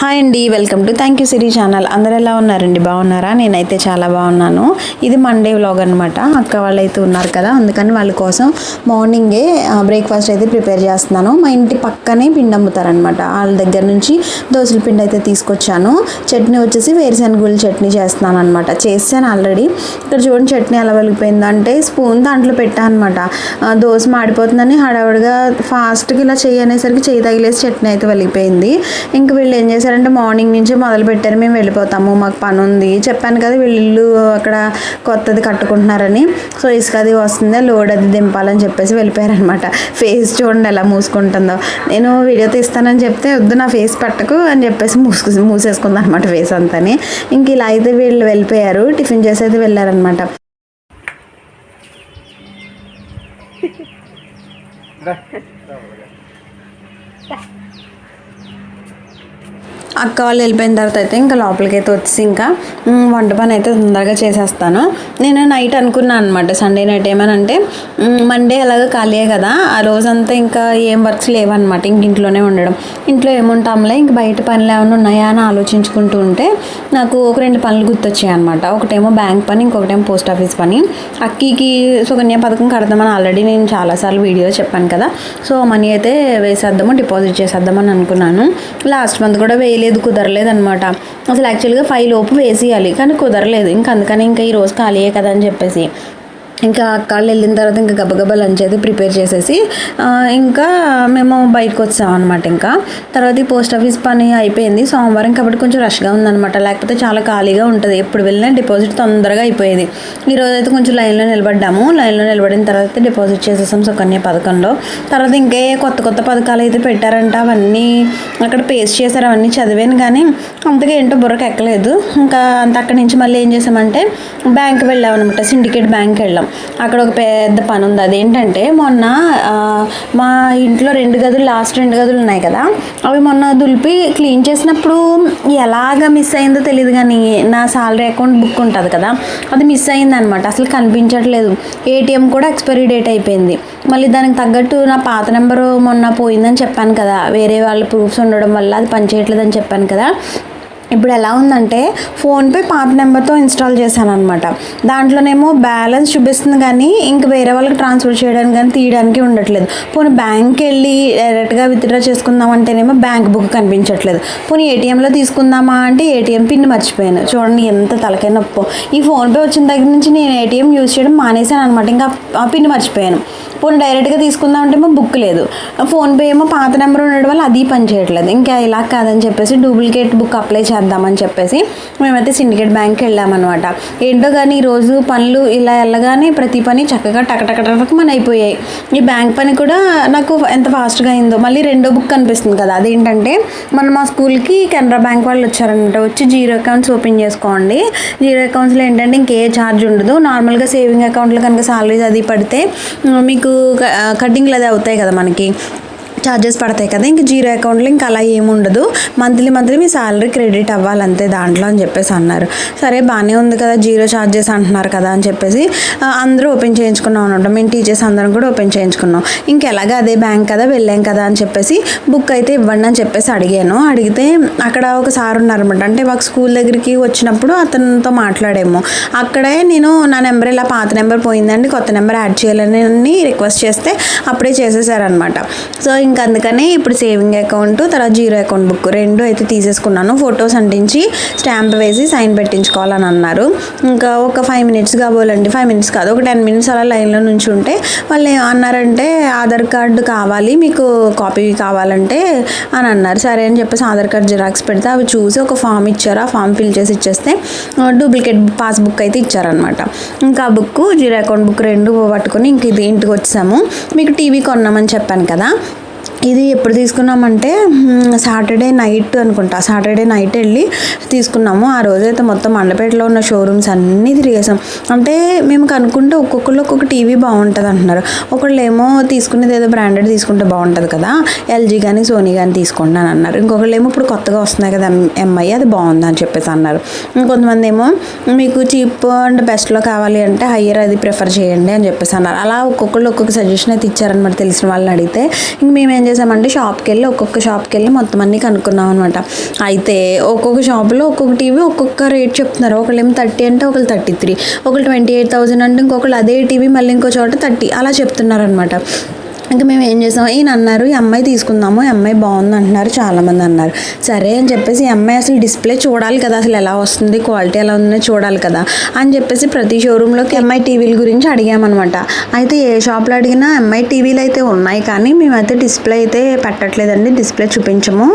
Hi అండి welcome to thank you Siri channel. అందరు ఎలా ఉన్నారండి? బాగున్నారా? నేనైతే చాలా బాగున్నాను. ఇది మండే వ్లాగ్ అనమాట అక్క వాళ్ళు అయితే ఉన్నారు కదా అందుకని వాళ్ళ కోసం మార్నింగే బ్రేక్ఫాస్ట్ అయితే ప్రిపేర్ చేస్తున్నాను. మా ఇంటి పక్కనే పిండి అమ్ముతారనమాట వాళ్ళ దగ్గర నుంచి దోశల పిండి అయితే తీసుకొచ్చాను. చట్నీ వచ్చేసి వేరుశనగుల చట్నీ చేస్తున్నాను అనమాట చేస్తాను ఆల్రెడీ. ఇక్కడ చూడండి చట్నీ ఎలా వెలిగిపోయిందంటే స్పూన్ దాంట్లో పెట్టాను అనమాట దోశ మాడిపోతుందని హడావుడిగా ఫాస్ట్గా ఇలా చెయ్యి అనేసరికి చెయ్యి తగిలేసి చట్నీ అయితే వెలిగిపోయింది. ఇంక వీళ్ళు ఏం చేశారంటే మార్నింగ్ నుంచి మొదలు పెట్టారు మేము వెళ్ళిపోతాము మాకు పని ఉంది. చెప్పాను కదా వీళ్ళు అక్కడ కొత్తది కట్టుకుంటున్నారని. సో ఇసుక అది వస్తుంది లోడ్ అది దింపాలని చెప్పేసి వెళ్ళిపోయారనమాట ఫేస్ చూడండి ఎలా మూసుకుంటుందో. నేను వీడియో తీస్తానని చెప్తే వద్దు నా ఫేస్ పట్టకు అని చెప్పేసి మూసుకు మూసేసుకుంది అనమాట ఫేస్ అంతని. ఇంక ఇలా అయితే వీళ్ళు వెళ్ళిపోయారు టిఫిన్ చేసి అయితే వెళ్ళారనమాట అక్క వాళ్ళు వెళ్ళిపోయిన తర్వాత అయితే ఇంకా లోపలికి అయితే వచ్చి ఇంకా వంట పని అయితే తొందరగా చేసేస్తాను. నేను నైట్ అనుకున్నాను అనమాట సండే నైట్ ఏమనంటే మండే ఎలాగో ఖాళీయే కదా ఆ రోజంతా ఇంకా ఏం వర్క్స్ లేవన్నమాట ఇంక ఇంట్లోనే ఉండడం. ఇంట్లో ఏముంటాంలే ఇంక బయట పనులు ఏమైనా ఉన్నాయా అని ఆలోచించుకుంటూ ఉంటే నాకు ఒక రెండు పనులు గుర్తొచ్చాయి అనమాట ఒకటేమో బ్యాంక్ పని ఇంకొకటేమో పోస్ట్ ఆఫీస్ పని. అక్కీకి సుకన్య పథకం కడదామని ఆల్రెడీ నేను చాలాసార్లు వీడియో చెప్పాను కదా సో మనీ అయితే వేసేద్దాము డిపాజిట్ చేసేద్దామని అనుకున్నాను. లాస్ట్ మంత్ కూడా వేయలేదు. లేదు కుదరలేదనమాట అసలు యాక్చువల్గా ఫైవ్ లోపు వేసేయాలి కానీ కుదరలేదు. ఇంకా అందుకని ఇంకా ఈ రోజు ఖాళీయే కదా అని చెప్పేసి. ఇంకా అక్కళ్ళు వెళ్ళిన తర్వాత ఇంకా గబగబా లంచ్ అయితే ప్రిపేర్ చేసేసి ఇంకా మేము బయటకు వచ్చాం అనమాట ఇంకా. తర్వాత ఈ పోస్ట్ ఆఫీస్ పని అయిపోయింది. సోమవారం కాబట్టి కొంచెం రష్గా ఉందన్నమాట. లేకపోతే చాలా ఖాళీగా ఉంటుంది. ఎప్పుడు వెళ్ళినా డిపాజిట్ తొందరగా అయిపోయేది. ఈరోజు అయితే కొంచెం లైన్లో నిలబడ్డాము. లైన్లో నిలబడిన తర్వాత డిపాజిట్ చేసేసాం సుకన్య పథకంలో. తర్వాత ఇంకే కొత్త కొత్త పథకాలు అయితే పెట్టారంట అవన్నీ అక్కడ పేస్ట్ చేశారు అవన్నీ చదివాను కానీ అంతగా ఏంటో బుర్రకు ఎక్కలేదు. ఇంకా అంత అక్కడి నుంచి మళ్ళీ ఏం చేసామంటే బ్యాంక్ వెళ్ళామన్నమాట. సిండికేట్ బ్యాంక్ వెళ్ళాం. అక్కడ ఒక పెద్ద పని ఉంది. అదేంటంటే మొన్న మా ఇంట్లో రెండు గదులు లాస్ట్ రెండు గదులు ఉన్నాయి కదా. అవి మొన్న దులిపి క్లీన్ చేసినప్పుడు ఎలాగ మిస్ అయిందో తెలియదు కానీ నా సాలరీ అకౌంట్ బుక్ ఉంటుంది కదా అది మిస్ అయింది అనమాట అసలు కనిపించట్లేదు. ఏటీఎం కూడా ఎక్స్పైరీ డేట్ అయిపోయింది. మళ్ళీ దానికి తగ్గట్టు నా పాత నెంబరు మొన్న పోయిందని చెప్పాను కదా. వేరే వాళ్ళ ప్రూఫ్స్ ఉండడం వల్ల అది పనిచేయట్లేదని చెప్పాను కదా. ఇప్పుడు ఎలా ఉందంటే ఫోన్పే పాత నెంబర్తో ఇన్స్టాల్ చేశాను అనమాట దాంట్లోనేమో బ్యాలెన్స్ చూపిస్తుంది కానీ ఇంక వేరే వాళ్ళకి ట్రాన్స్ఫర్ చేయడానికి కానీ తీయడానికి ఉండట్లేదు. పోనీ బ్యాంక్కి వెళ్ళి డైరెక్ట్గా విత్డ్రా చేసుకుందాం అంటేనేమో బ్యాంక్ బుక్ కనిపించట్లేదు. పోనీ ఏటీఎంలో తీసుకుందామా అంటే ఏటీఎం పిన్ మర్చిపోయాను. చూడండి ఎంత తలకై నొప్పో. ఈ ఫోన్పే వచ్చిన దగ్గర నుంచి నేను ఏటీఎం యూజ్ చేయడం మానేశాను అనమాట ఇంకా ఆ పిన్ మర్చిపోయాను. పోనీ డైరెక్ట్గా తీసుకుందాం అంటే ఏమో బుక్ లేదు. ఫోన్పే ఏమో పాత నెంబర్ ఉండడం వల్ల అది పని చేయట్లేదు. ఇంకా ఇలా కాదని చెప్పేసి డూప్లికేట్ బుక్ అప్లై చేద్దామని చెప్పేసి మేమైతే సిండికేట్ బ్యాంక్కి వెళ్ళామన్నమాట. ఏంటో కానీ ఈరోజు పనులు ఇలా వెళ్ళగానే ప్రతి పని చక్కగా టకటకటక మన అయిపోయాయి. ఈ బ్యాంక్ పని కూడా నాకు ఎంత ఫాస్ట్గా అయిందో మళ్ళీ రెండో బుక్ కనిపిస్తుంది కదా అదేంటంటే మనం మా స్కూల్కి కెనరా బ్యాంక్ వాళ్ళు వచ్చారనమాట వచ్చి జీరో అకౌంట్స్ ఓపెన్ చేసుకోండి. జీరో అకౌంట్స్లో ఏంటంటే ఇంకే ఛార్జ్ ఉండదు. నార్మల్గా సేవింగ్ అకౌంట్లో కనుక సాలరీస్ అది పడితే మీకు కటింగ్లు అది అవుతాయి కదా మనకి. ఛార్జెస్ పడతాయి కదా ఇంక జీరో అకౌంట్లో ఇంకా అలా ఏముండదు మంత్లీ మంత్లీ మీ శాలరీ క్రెడిట్ అవ్వాలంతే దాంట్లో అని చెప్పేసి అన్నారు. సరే బాగానే ఉంది కదా జీరో ఛార్జెస్ అంటున్నారు కదా అని చెప్పేసి అందరూ ఓపెన్ చేయించుకున్నాం అనమాట మేము టీచర్స్ అందరం కూడా ఓపెన్ చేయించుకున్నాం. ఇంకెలాగా అదే బ్యాంక్ కదా వెళ్ళాం కదా అని చెప్పేసి బుక్ అయితే ఇవ్వండి అని చెప్పేసి అడిగాను. అడిగితే అక్కడ ఒక సార్ ఉన్నారనమాట అంటే మాకు స్కూల్ దగ్గరికి వచ్చినప్పుడు అతనితో మాట్లాడాము. అక్కడే నేను నా నెంబర్ ఇలా పాత నెంబర్ పోయిందండి కొత్త నెంబర్ యాడ్ చేయాలని రిక్వెస్ట్ చేస్తే అప్పుడే చేసేసారనమాట సో ఇంకా అందుకనే ఇప్పుడు సేవింగ్ అకౌంట్ తర్వాత జీరో అకౌంట్ బుక్ రెండు అయితే తీసేసుకున్నాను. ఫొటోస్ అంటించి స్టాంప్ వేసి సైన్ పెట్టించుకోవాలని అన్నారు. ఇంకా ఒక ఫైవ్ మినిట్స్ కాబోలండి. ఫైవ్ మినిట్స్ కాదు ఒక టెన్ మినిట్స్ అలా లైన్లో నుంచి ఉంటే వాళ్ళు ఏం అన్నారంటే ఆధార్ కార్డు కావాలి మీకు కాపీ కావాలంటే అని అన్నారు. సరే అని చెప్పేసి ఆధార్ కార్డ్ జిరాక్స్ పెడితే అవి చూసి ఒక ఫామ్ ఇచ్చారు. ఆ ఫామ్ ఫిల్ చేసి ఇచ్చేస్తే డూప్లికేట్ పాస్బుక్ అయితే ఇచ్చారనమాట ఇంకా ఆ బుక్ జీరో అకౌంట్ బుక్ రెండు పట్టుకొని ఇంక ఇది ఇంటికి వచ్చాము. మీకు టీవీ కొన్నామని చెప్పాను కదా ఇది ఎప్పుడు తీసుకున్నామంటే సాటర్డే నైట్ అనుకుంటా. సాటర్డే నైట్ వెళ్ళి తీసుకున్నాము. ఆ రోజైతే మొత్తం మండపేటలో ఉన్న షోరూమ్స్ అన్నీ తిరిగేసాం. అంటే మేము కనుక్కుంటే ఒక్కొక్కళ్ళు ఒక్కొక్క టీవీ బాగుంటుంది అంటున్నారు ఒకళ్ళు ఏమో తీసుకునేది ఏదో బ్రాండెడ్ తీసుకుంటే బాగుంటుంది కదా. ఎల్జీ కానీ సోనీ కానీ తీసుకోండి అని అన్నారు. ఇంకొకళ్ళు ఏమో ఇప్పుడు కొత్తగా వస్తున్నాయి కదా ఎంఐ అది బాగుంది అని చెప్పేసి అన్నారు. ఇంకొంతమంది ఏమో మీకు చీప్ అండ్ బెస్ట్లో కావాలి అంటే హయ్యర్ అది ప్రిఫర్ చేయండి అని చెప్పేసి అన్నారు. అలా ఒక్కొక్కళ్ళు ఒక్కొక్క సజెషన్ అయితే ఇచ్చారనమాట తెలిసిన వాళ్ళని అడిగితే. ఇంక మేము ఏం చేసామంటే షాప్కి వెళ్ళి ఒక్కొక్క షాప్కి వెళ్ళి మొత్తం అన్ని కనుక్కున్నాం అనమాట అయితే ఒక్కొక్క షాప్లో ఒక్కొక్క టీవీ ఒక్కొక్క రేట్ చెప్తున్నారు. ఒకళ్ళు ఏమో థర్టీ అంటే ఒకళ్ళు థర్టీ త్రీ ఒకళ్ళు ట్వంటీ ఎయిట్ థౌసండ్ అంటే ఇంకొకళ్ళు అదే టీవీ మళ్ళీ ఇంకో చోట థర్టీ అలా చెప్తున్నారు అనమాట ఇంకా మేము ఏం చేసాం ఈయన అన్నారు ఈ అమ్మాయి తీసుకుందాము ఈ అమ్మాయి బాగుంది అంటున్నారు చాలామంది అన్నారు. సరే అని చెప్పేసి ఈ అమ్మాయి అసలు డిస్ప్లే చూడాలి కదా అసలు ఎలా వస్తుంది క్వాలిటీ ఎలా ఉందో చూడాలి కదా అని చెప్పేసి ప్రతి షోరూంలోకి ఎంఐ టీవీల గురించి అడిగామన్నమాట. అయితే ఏ షాప్లో అడిగినా ఎంఐ టీవీలు అయితే ఉన్నాయి కానీ మేమైతే డిస్ప్లే అయితే పెట్టట్లేదండి డిస్ప్లే చూపించము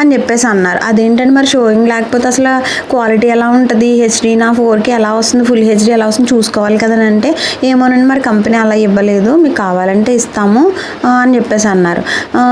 అని చెప్పేసి అన్నారు. అదేంటంటే మరి షోయింగ్ లేకపోతే అసలు క్వాలిటీ ఎలా ఉంటుంది? హెచ్డీ నా ఫోర్కి ఎలా వస్తుంది? ఫుల్ హెచ్డీ ఎలా వస్తుంది? చూసుకోవాలి కదా అని అంటే ఏమోనండి మరి కంపెనీ అలా ఇవ్వలేదు మీకు కావాలంటే ఇస్తాము అని చెప్పేసి అన్నారు.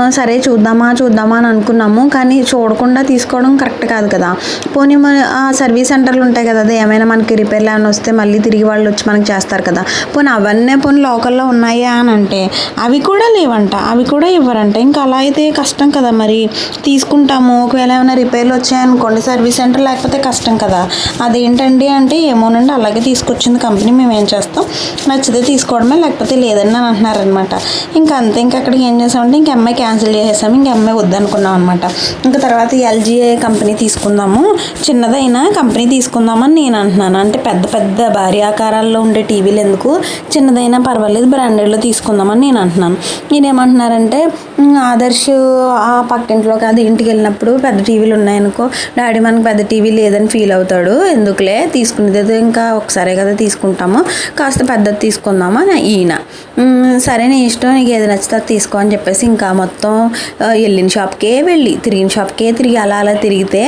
సరే చూద్దామా చూద్దామా అని అనుకున్నాము. కానీ చూడకుండా తీసుకోవడం కరెక్ట్ కాదు కదా. పోనీ మన ఆ సర్వీస్ సెంటర్లు ఉంటాయి కదా అదే ఏమైనా మనకి రిపేర్లు ఏమైనా వస్తే మళ్ళీ తిరిగి వాళ్ళు వచ్చి మనకి చేస్తారు కదా. పోనీ అవన్నీ పోనీ లోకల్లో ఉన్నాయా అని అంటే అవి కూడా లేవంట. అవి కూడా ఇవ్వరంట. ఇంకా అలా అయితే కష్టం కదా మరి. తీసుకుంటాము. ఒకవేళ ఏమైనా రిపేర్లు వచ్చాయనుకోండి సర్వీస్ సెంటర్ లేకపోతే కష్టం కదా. అదేంటండి అంటే ఏమోనండి అలాగే తీసుకొచ్చింది కంపెనీ మేము ఏం చేస్తాం? నచ్చితే తీసుకోవడమే లేకపోతే లేదని అని అంటున్నారనమాట ఇంకా అంతే. ఇంకా అక్కడికి ఏం చేసామంటే ఇంక అమ్మాయి క్యాన్సిల్ చేసేసాం. ఇంక అమ్మాయి వద్దనుకున్నాం అనమాట ఇంకా తర్వాత ఎల్జీ కంపెనీ తీసుకుందాము. చిన్నదైనా కంపెనీ తీసుకుందామని నేను అంటున్నాను. అంటే పెద్ద పెద్ద భారీ ఆకారాల్లో ఉండే టీవీలు ఎందుకు? చిన్నదైనా పర్వాలేదు బ్రాండెడ్లో తీసుకుందామని నేను అంటున్నాను. నేనేమంటున్నారంటే ఆదర్శ్ ఆ పక్కింట్లో కాదు ఇంటికి వెళ్ళినప్పుడు పెద్ద టీవీలు ఉన్నాయనుకో డాడీ మనకు పెద్ద టీవీ లేదని ఫీల్ అవుతాడు. ఎందుకులే? తీసుకునేది ఇంకా ఒకసారే కదా తీసుకుంటాము. కాస్త పెద్దది తీసుకుందామా ఈయన. సరే నీ ఇష్టం నీకు ఏది నచ్చితే అది తీసుకో అని చెప్పేసి ఇంకా మొత్తం వెళ్ళిన షాప్కే వెళ్ళి తిరిగిన షాప్కే తిరిగి అలా అలా తిరిగితే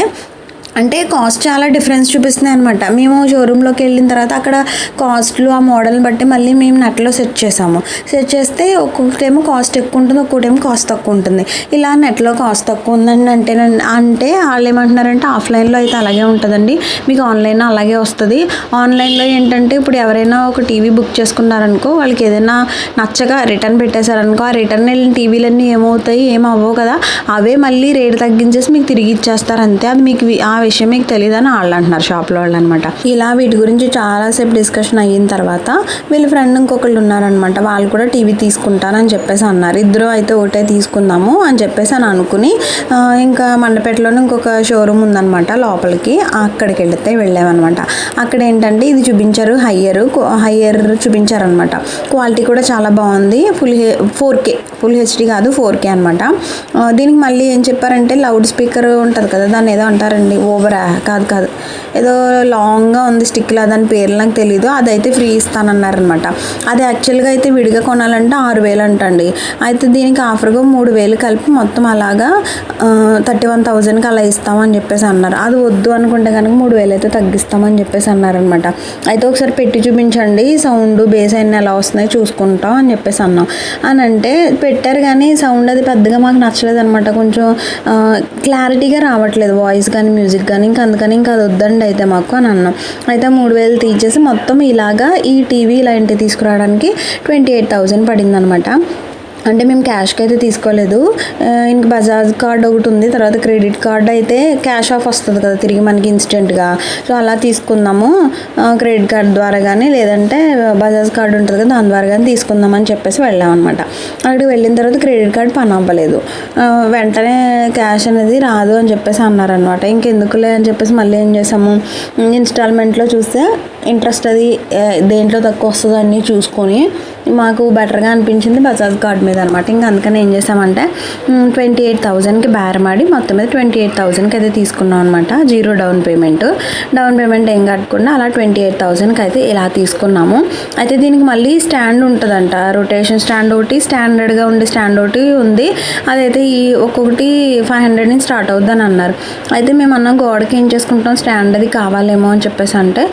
అంటే కాస్ట్ చాలా డిఫరెన్స్ చూపిస్తున్నాయి అనమాట మేము షోరూంలోకి వెళ్ళిన తర్వాత అక్కడ కాస్ట్లు ఆ మోడల్ని బట్టి మళ్ళీ మేము నెట్లో సెట్ చేసాము. సెట్ చేస్తే ఒక్కొక్కటేమో కాస్ట్ ఎక్కువ ఉంటుంది ఒక్కొక్కటేమో కాస్ట్ తక్కువ ఉంటుంది. ఇలా నెట్లో కాస్ట్ తక్కువ ఉందని అంటే అంటే వాళ్ళు ఏమంటున్నారంటే ఆఫ్లైన్లో అయితే అలాగే ఉంటుందండి. మీకు ఆన్లైన్ అలాగే వస్తుంది. ఆన్లైన్లో ఏంటంటే ఇప్పుడు ఎవరైనా ఒక టీవీ బుక్ చేసుకున్నారనుకో వాళ్ళకి ఏదైనా నచ్చక రిటర్న్ పెట్టేశారనుకో ఆ రిటర్న్ వెళ్ళిన టీవీలన్నీ ఏమవుతాయి ఏమవ్వవు కదా. అవే మళ్ళీ రేటు తగ్గించేసి మీకు తిరిగి ఇచ్చేస్తారు అంతే. అది మీకు ఆ విషయం మీకు తెలియదని వాళ్ళు అంటున్నారు షాప్లో వాళ్ళు అనమాట ఇలా వీటి గురించి చాలాసేపు డిస్కషన్ అయిన తర్వాత వీళ్ళ ఫ్రెండ్ ఇంకొకళ్ళు ఉన్నారనమాట. వాళ్ళు కూడా టీవీ తీసుకుంటానని చెప్పేసి అన్నారు. ఇద్దరు అయితే ఒకటే తీసుకుందాము అని చెప్పేసి అని అనుకుని ఇంకా మండపేటలోనే ఇంకొక షోరూమ్ ఉందనమాట లోపలికి. అక్కడికి వెళితే వెళ్ళామన్నమాట అక్కడ ఏంటంటే ఇది చూపించారు హయ్యర్ హయ్యర్ చూపించారనమాట. క్వాలిటీ కూడా చాలా బాగుంది. Full H four K full HD కాదు ఫోర్ కే అనమాట. దీనికి మళ్ళీ ఏం చెప్పారంటే లౌడ్ స్పీకర్ ఉంటుంది కదా దాన్ని ఏదో అంటారండి ఓ ఓవరా? కాదు కాదు. ఏదో లాంగ్గా ఉంది స్టిక్లా దాని పేర్లు నాకు తెలీదు. అదైతే ఫ్రీ ఇస్తానన్నారనమాట అది యాక్చువల్గా అయితే విడిగా కొనాలంటే ఆరు వేలు అంటండి. అయితే దీనికి ఆఫర్గా మూడు వేలు కలిపి మొత్తం అలాగా థర్టీ వన్ థౌజండ్కి అలా ఇస్తామని చెప్పేసి అన్నారు. అది వద్దు అనుకుంటే కనుక మూడు వేలు అయితే తగ్గిస్తామని చెప్పేసి అన్నారనమాట అయితే ఒకసారి పెట్టి చూపించండి. సౌండ్ బేస్ అయిన ఎలా వస్తున్నాయి చూసుకుంటాం అని చెప్పేసి అన్నాం. అని అంటే పెట్టారు కానీ సౌండ్ అది పెద్దగా మాకు నచ్చలేదు అనమాట కొంచెం క్లారిటీగా రావట్లేదు. వాయిస్ కానీ మ్యూజిక్ కానీ ఇంకా అందుకని ఇంకా అది వద్దండి అయితే మాకు అని అన్నాం. అయితే మూడు వేలు తీసేసి మొత్తం ఇలాగా ఈ టీవీ ఇలాంటివి తీసుకురావడానికి ట్వంటీ ఎయిట్ థౌజండ్ పడింది అనమాట అంటే మేము క్యాష్కి అయితే తీసుకోలేదు. ఇంక బజాజ్ కార్డ్ ఒకటి ఉంది తర్వాత క్రెడిట్ కార్డ్ అయితే క్యాష్ ఆఫ్ వస్తుంది కదా తిరిగి మనకి ఇన్స్టెంట్గా. సో అలా తీసుకుందాము. క్రెడిట్ కార్డ్ ద్వారా కానీ లేదంటే బజాజ్ కార్డ్ ఉంటుంది కదా దాని ద్వారా కానీ తీసుకుందామని చెప్పేసి వెళ్ళామన్నమాట అక్కడికి వెళ్ళిన తర్వాత క్రెడిట్ కార్డ్ పని అవ్వలేదు. వెంటనే క్యాష్ అనేది రాదు అని చెప్పేసి అన్నారనమాట ఇంకెందుకులే అని చెప్పేసి మళ్ళీ ఏం చేసాము? ఇన్స్టాల్మెంట్లో చూస్తే ఇంట్రెస్ట్ అది దేంట్లో తక్కువ వస్తుందో అన్నీ చూసుకొని మాకు బెటర్గా అనిపించింది బజాజ్ కార్డ్ మీద అనమాట ఇంకా అందుకని ఏం చేసామంటే ట్వంటీ ఎయిట్ థౌజండ్కి బేరమాడి మొత్తం మీద ట్వంటీ ఎయిట్ థౌజండ్కి అయితే తీసుకున్నాం అనమాట zero down payment. Down payment ఏం కట్టకుండా అలా ట్వంటీ ఎయిట్ థౌజండ్కి అయితే ఇలా తీసుకున్నాము. అయితే దీనికి మళ్ళీ స్టాండ్ ఉంటుందంట. రొటేషన్ స్టాండ్ ఒకటి స్టాండర్డ్గా ఉండే స్టాండ్ ఒకటి ఉంది. అదైతే ఈ ఒక్కొక్కటి ఫైవ్ హండ్రెడ్ నుంచి స్టార్ట్ అవుద్దని అన్నారు. అయితే మేము అన్న గోడకి ఏం చేసుకుంటాం? స్టాండ్ అది కావాలేమో అని చెప్పేసి అంటే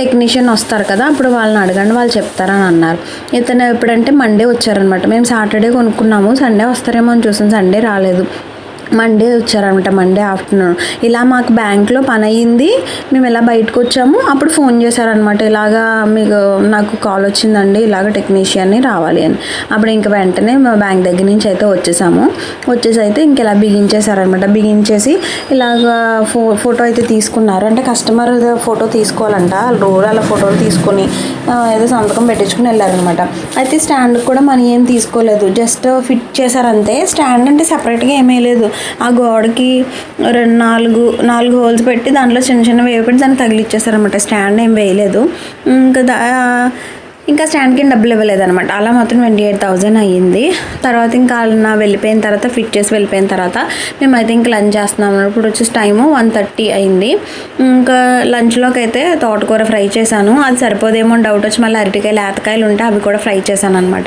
టెక్నీషియన్ వస్తారు కదా అప్పుడు వాళ్ళని అడగండి వాళ్ళు చెప్తారని అన్నారు. ఇతను ఎప్పుడంటే మండే వచ్చారనమాట మేము సాటర్డే కొనుక్కున్నాము. సండే వస్తారేమో అని చూసాం. సండే రాలేదు. మండే వచ్చారనమాట మండే ఆఫ్టర్నూన్ ఇలా మాకు బ్యాంక్లో పని అయ్యింది మేము ఇలా బయటకు వచ్చాము అప్పుడు ఫోన్ చేశారనమాట ఇలాగా మీకు నాకు కాల్ వచ్చిందండి ఇలాగ టెక్నీషియన్ని రావాలి అని. అప్పుడు ఇంక వెంటనే మా బ్యాంక్ దగ్గర నుంచి అయితే వచ్చేసాము. వచ్చేసి అయితే ఇంక ఇలా బిగించేశారనమాట బిగించేసి ఇలాగ ఫో ఫోటో అయితే తీసుకున్నారు. అంటే కస్టమర్ ఫోటో తీసుకోవాలంట. రోజు అలా ఫోటోలు తీసుకొని ఏదో సంతకం పెట్టించుకుని వెళ్ళారనమాట అయితే స్టాండ్ కూడా మనీ ఏం తీసుకోలేదు. Just fit చేశారంతే. స్టాండ్ అంటే సపరేట్గా ఏమీ లేదు. ఆ గోడకి రెండు నాలుగు నాలుగు హోల్స్ పెట్టి దాంట్లో చిన్న చిన్న వేవి దాన్ని తగిలిచ్చేసారనమాట స్టాండ్ ఏం వేయలేదు. ఇంకా దా ఇంకా స్టాండ్కి డబ్బులు ఇవ్వలేదన్నమాట. అలా మొత్తం ట్వంటీ ఎయిట్ థౌజండ్ అయ్యింది. తర్వాత ఇంకా నా వెళ్ళిపోయిన తర్వాత ఫిట్ చేసి వెళ్ళిపోయిన తర్వాత మేమైతే ఇంకా లంచ్ చేస్తున్నాం ఇప్పుడు వచ్చేసి టైము వన్ థర్టీ అయింది. ఇంకా లంచ్లోకి అయితే తోటకూర ఫ్రై చేశాను. అది సరిపోదేమో డౌట్ వచ్చి మళ్ళీ అరటికాయలు లేతకాయలు ఉంటే అవి కూడా ఫ్రై చేశాను అనమాట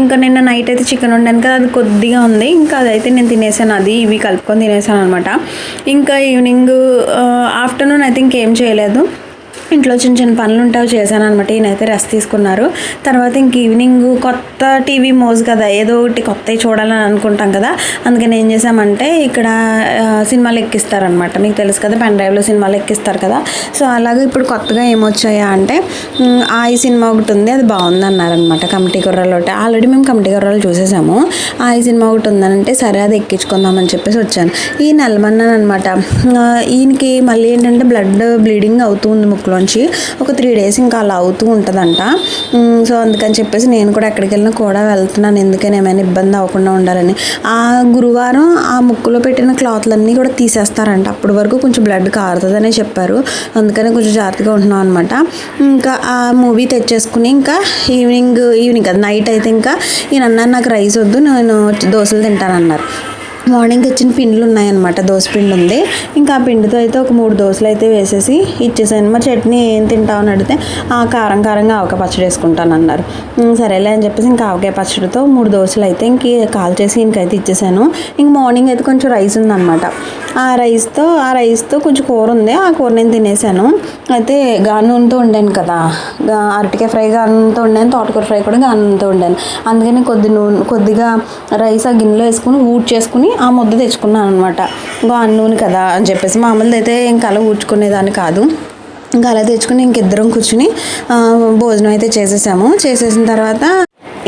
ఇంకా నిన్న నైట్ అయితే చికెన్ వండాను కదా అది కొద్దిగా ఉంది. ఇంకా అదైతే నేను తినేసాను. అది ఇవి కలుపుకొని తినేసాను అనమాట ఇంకా ఈవినింగ్ ఆఫ్టర్నూన్ అయితే ఇంకేం చేయలేదు. ఇంట్లో చిన్న చిన్న పనులు ఉంటావు చేశాను అనమాట ఈయనైతే రెస్ట్ తీసుకున్నారు. తర్వాత ఇంక ఈవినింగ్ కొత్త టీవీ మోజ్ కదా ఏదో ఒకటి కొత్తవి చూడాలని అనుకుంటాం కదా అందుకని ఏం చేసామంటే ఇక్కడ సినిమాలు ఎక్కిస్తారనమాట మీకు తెలుసు కదా పెన్ డ్రైవ్లో సినిమాలు ఎక్కిస్తారు కదా. సో అలాగే ఇప్పుడు కొత్తగా ఏమొచ్చాయా అంటే మ్, ఆ ఈ సినిమా ఒకటి ఉంది అది బాగుంది అన్నారనమాట కమిటీ కుర్రాలు ఒకటి ఆల్రెడీ మేము కమిటీ కుర్రాలు చూసేసాము. ఆ ఈ సినిమా ఒకటి ఉందనంటే సరే అది ఎక్కించుకుందామని చెప్పేసి వచ్చాను. ఈ నెలమన్నాను అనమాట ఈయనకి మళ్ళీ ఏంటంటే బ్లడ్ బ్లీడింగ్ అవుతుంది ముక్కులో. ముక్కులోంచి ఒక త్రీ డేస్ ఇంకా అలా అవుతూ ఉంటుందంట. సో అందుకని చెప్పేసి నేను కూడా ఎక్కడికి వెళ్ళినా కూడా వెళ్తున్నాను. ఎందుకని ఏమైనా ఇబ్బంది అవ్వకుండా ఉండాలని. ఆ గురువారం ఆ ముక్కులో పెట్టిన క్లాత్లన్నీ కూడా తీసేస్తారంట. అప్పటి వరకు కొంచెం బ్లడ్ కారుతుందనే చెప్పారు. అందుకని కొంచెం జాగ్రత్తగా ఉంటున్నాం అనమాట ఇంకా ఆ మూవీ తెచ్చేసుకుని ఇంకా ఈవినింగ్ ఈవినింగ్ కదా నైట్ అయితే ఇంకా ఈయన అన్నారు నాకు రైస్ వద్దు నేను దోశలు తింటానన్నారు. మార్నింగ్ తెచ్చిన పిండిలు ఉన్నాయన్నమాట. దోశ పిండి ఉంది. ఇంకా ఆ పిండితో అయితే ఒక మూడు దోశలు అయితే వేసేసి ఇచ్చేసాను. మా చట్నీ ఏం తింటావు అని అడిగితే ఆ కారం కారంగా ఆవకాయ పచ్చడి వేసుకుంటాను అన్నారు. సరేలే అని చెప్పేసి ఇంకా ఆవకాయ పచ్చడితో మూడు దోశలు అయితే ఇంక కాల్ చేసి ఇంకైతే ఇచ్చేసాను. ఇంక మార్నింగ్ అయితే కొంచెం రైస్ ఉందన్నమాట. ఆ రైస్తో ఆ రైస్తో కొంచెం కూర ఉంది. ఆ కూర నేను తినేసాను. అయితే గానుతో వండాను కదా. అరటికాయ ఫ్రై గానుతో వండాను. తోటకూర ఫ్రై కూడా గానుతో వండాను. అందుకని కొద్ది నూనె కొద్దిగా రైస్ ఆ గిన్నెలో వేసుకుని ఊడ్ చేసుకుని ఆ ముద్ద తెచ్చుకున్నాను అనమాట గాను నూనె కదా అని చెప్పేసి మామూలుది అయితే ఇంకా అలా ఊడ్చుకునేదాన్ని కాదు. ఇంకా అలా తెచ్చుకుని ఇంకిద్దరం కూర్చుని భోజనం అయితే చేసేసాము. చేసేసిన తర్వాత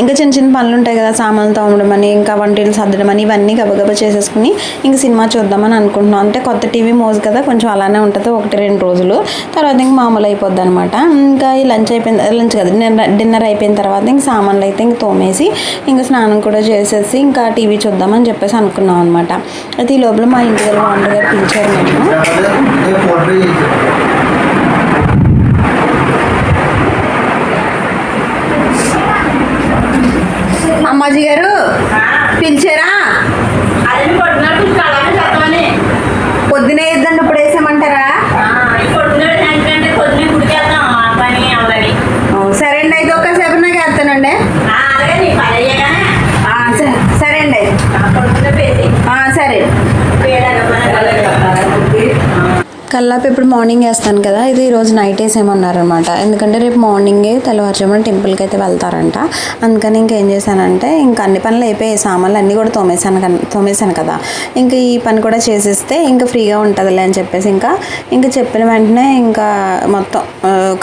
ఇంకా చిన్న చిన్న పనులు ఉంటాయి కదా సామాన్లు తోమడం అని ఇంకా వంటలు సర్దడం అని ఇవన్నీ గబగబా చేసేసుకుని ఇంక సినిమా చూద్దామని అనుకుంటున్నాం. అంటే కొత్త టీవీ మోజు కదా కొంచెం అలానే ఉంటుంది ఒకటి రెండు రోజులు. తర్వాత ఇంక మామూలు అయిపోద్ది అనమాట ఇంకా ఈ లంచ్ అయిపోయిన లంచ్ కదా డిన్నర్ డిన్నర్ అయిపోయిన తర్వాత ఇంక సామాన్లు అయితే ఇంక తోమేసి ఇంకా స్నానం కూడా చేసేసి ఇంకా టీవీ చూద్దామని చెప్పేసి అనుకున్నాం అనమాట అయితే ఈ లోపల మా ఇంటి దగ్గర వాండర్ గారు పిలిచారు మేము llegaron కల్లాపు ఇప్పుడు మార్నింగ్ వేస్తాను కదా ఇది ఈరోజు నైట్ వేసేమన్నారనమాట ఎందుకంటే రేపు మార్నింగే తెల్లవారుజామున టెంపుల్కి అయితే వెళ్తారంట. అందుకని ఇంకేం చేశానంటే ఇంకా అన్ని పనులు అయిపోయి సామాన్లు అన్నీ కూడా తోమేశాను తోమేశాను కదా. ఇంకా ఈ పని కూడా చేసేస్తే ఇంకా ఫ్రీగా ఉంటుందిలే అని చెప్పేసి ఇంకా ఇంకా చెప్పిన వెంటనే ఇంకా మొత్తం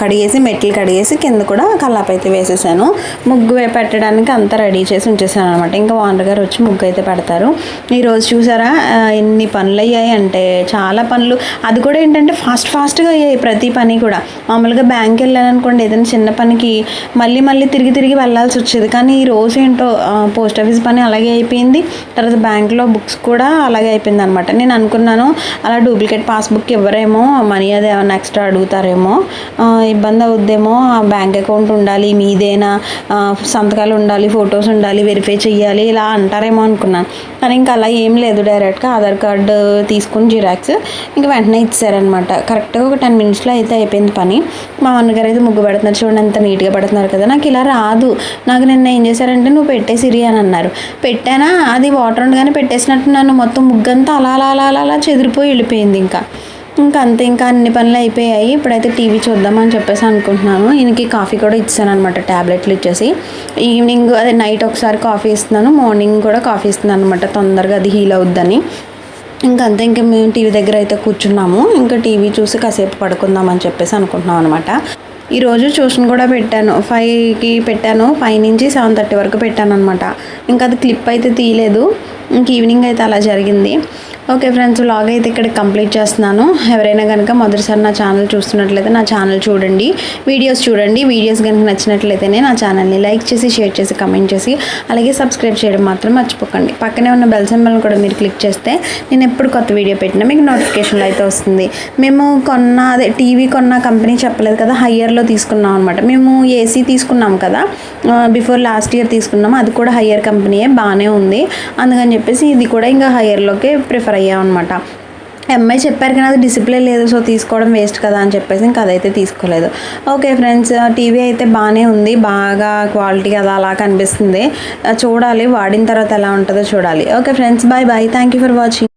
కడిగేసి మెట్లు కడిగేసి కింద కూడా కల్లాపు అయితే వేసేసాను. ముగ్గు పెట్టడానికి అంతా రెడీ చేసి ఉంచేసాను అనమాట ఇంకా ఓనర్ గారు వచ్చి ముగ్గు అయితే పెడతారు. ఈరోజు చూసారా ఎన్ని పనులు అయ్యాయి అంటే చాలా పనులు. అది కూడా ఏంటంటే ఫాస్ట్ ఫాస్ట్గా అయ్యాయి ప్రతి పని కూడా. మామూలుగా బ్యాంక్ వెళ్ళాను అనుకోండి ఏదైనా చిన్న పనికి మళ్ళీ మళ్ళీ తిరిగి తిరిగి వెళ్ళాల్సి వచ్చేది. కానీ ఈ రోజు ఏంటో పోస్ట్ ఆఫీస్ పని అలాగే అయిపోయింది. తర్వాత బ్యాంక్లో బుక్స్ కూడా అలాగే అయిపోయింది అనమాట నేను అనుకున్నాను అలా డూప్లికేట్ పాస్బుక్ ఇవ్వరేమో మనీ అది ఏమైనా ఎక్స్ట్రా అడుగుతారేమో ఇబ్బంది అవుద్దేమో ఆ బ్యాంక్ అకౌంట్ ఉండాలి మీదేనా సంతకాలు ఉండాలి ఫొటోస్ ఉండాలి వెరిఫై చేయాలి ఇలా అంటారేమో అనుకున్నాను. కానీ ఇంకా అలా ఏం లేదు డైరెక్ట్గా ఆధార్ కార్డు తీసుకుని జిరాక్స్ ఇంకా వెంటనే చేశారనమాట. కరెక్ట్గా ఒక టెన్ మినిట్స్లో అయితే అయిపోయింది పని. మా అన్నగారు అయితే ముగ్గు పెడుతున్నారు చూడండి అంత నీట్గా పెడుతున్నారు కదా. నాకు ఇలా రాదు. నాకు నిన్న ఏం చేశారంటే నువ్వు పెట్టేసిరి అని అన్నారు. పెట్టానా? అది వాటర్ ఉండగానే పెట్టేసినట్టు నన్ను మొత్తం ముగ్గంతా అలా అలా అలా అలా అలా చెదిరిపోయి వెళ్ళిపోయింది ఇంకా. ఇంకా అంతే ఇంకా అన్ని పనులు అయిపోయాయి. ఇప్పుడైతే టీవీ చూద్దామని చెప్పేసి అనుకుంటున్నాను. ఈయనకి కాఫీ కూడా ఇచ్చాను అనమాట ట్యాబ్లెట్లు ఇచ్చేసి. ఈవినింగ్ అదే నైట్ ఒకసారి కాఫీ ఇస్తున్నాను. మార్నింగ్ కూడా కాఫీ ఇస్తున్నాను అనమాట తొందరగా అది హీల్ అవుద్దని. ఇంకా అంతే ఇంకా మేము టీవీ దగ్గర అయితే కూర్చున్నాము. ఇంకా టీవీ చూసి కాసేపు పడుకుందాం అని చెప్పేసి అనుకుంటున్నాం అనమాట ఈరోజు ట్యూషన్ కూడా పెట్టాను. ఫైవ్కి పెట్టాను. ఫైవ్ నుంచి సెవెన్ థర్టీ వరకు పెట్టాను అనమాట ఇంకా అది క్లిప్ అయితే తీయలేదు. ఇంక ఈవినింగ్ అయితే అలా జరిగింది. ఓకే ఫ్రెండ్స్ వ్లాగ్ అయితే ఇక్కడ కంప్లీట్ చేస్తున్నాను. ఎవరైనా కనుక మొదటిసారి నా ఛానల్ చూస్తున్నట్లయితే నా ఛానల్ చూడండి. వీడియోస్ చూడండి. వీడియోస్ కనుక నచ్చినట్లయితేనే నా ఛానల్ని లైక్ చేసి షేర్ చేసి కమెంట్ చేసి అలాగే సబ్స్క్రైబ్ చేయడం మాత్రం మర్చిపోకండి. పక్కనే ఉన్న బెల్ సింబల్ని కూడా మీరు క్లిక్ చేస్తే నేను ఎప్పుడు కొత్త వీడియో పెట్టినా మీకు నోటిఫికేషన్లు అయితే వస్తుంది. మేము కొన్న అదే టీవీ కొన్న కంపెనీ చెప్పలేదు కదా హయ్యర్లో తీసుకున్నాం అనమాట మేము ఏసీ తీసుకున్నాం కదా బిఫోర్ లాస్ట్ ఇయర్ తీసుకున్నాం. అది కూడా హయ్యర్ కంపెనీయే బాగానే ఉంది. అందుకని చెప్పేసి ఇది కూడా ఇంకా హయ్యర్లోకే ప్రిఫర్ అయ్యాం అనమాట అమ్మాయి చెప్పారు కానీ అది డిసిప్లిన్ లేదు సో తీసుకోవడం వేస్ట్ కదా అని చెప్పేసి ఇంకా అదైతే తీసుకోలేదు. ఓకే ఫ్రెండ్స్ టీవీ అయితే బాగానే ఉంది బాగా క్వాలిటీ అది అలా కనిపిస్తుంది. చూడాలి వాడిన తర్వాత ఎలా ఉంటుందో చూడాలి. Okay friends bye bye thank you for watching